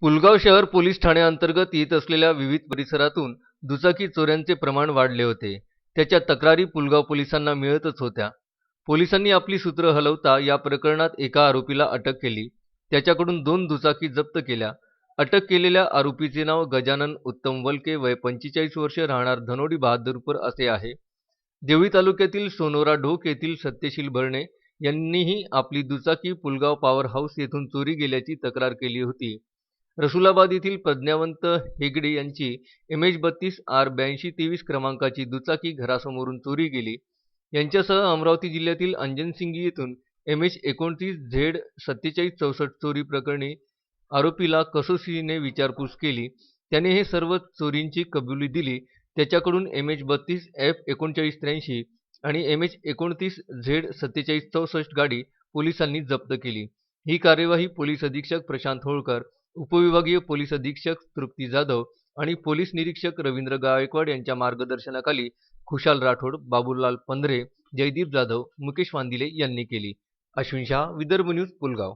पुलगाव शहर पोलीस ठाण्याअंतर्गत येत असलेल्या विविध परिसरातून दुचाकी चोऱ्यांचे प्रमाण वाढले होते. त्याच्या तक्रारी पुलगाव पोलिसांना मिळतच होत्या. पोलिसांनी आपली सूत्र हलवता या प्रकरणात एका आरोपीला अटक केली. त्याच्याकडून दोन दुचाकी जप्त केल्या. अटक केलेल्या आरोपीचे नाव गजानन उत्तम वलके वय पंचेचाळीस वर्ष राहणार धनोडी बहादूरपूर असे आहे. देवळी तालुक्यातील सोनोरा ढोक येथील सत्यशील भरणे यांनीही आपली दुचाकी पुलगाव पॉवर हाऊस येथून चोरी गेल्याची तक्रार केली होती. रसुलाबाद येथील प्रज्ञावंत हेगडे यांची एम एच बत्तीस आर ब्याऐंशी तेवीस क्रमांकाची दुचाकी घरासमोरून चोरी गेली. यांच्यासह अमरावती जिल्ह्यातील अंजनसिंगी येथून एम एच एकोणतीस झेड सत्तेचाळीस चौसष्ट चोरी प्रकरणी आरोपीला कसोशीने विचारपूस केली. त्याने हे सर्व चोरींची कबुली दिली. त्याच्याकडून एम एच बत्तीस एफ एकोणचाळीस त्र्याऐंशी आणि एम एच एकोणतीस झेड सत्तेचाळीस चौसष्ट गाडी पोलिसांनी जप्त केली. ही कार्यवाही पोलीस अधीक्षक प्रशांत होळकर उपविभागीय पोलीस अधीक्षक तृप्ती जाधव आणि पोलीस निरीक्षक रवींद्र गायकवाड यांच्या मार्गदर्शनाखाली खुशाल राठोड बाबूलाल पंधरे जयदीप जाधव मुकेश वांदिले यांनी केली. अश्विन शहा विदर्भ न्यूज पुलगाव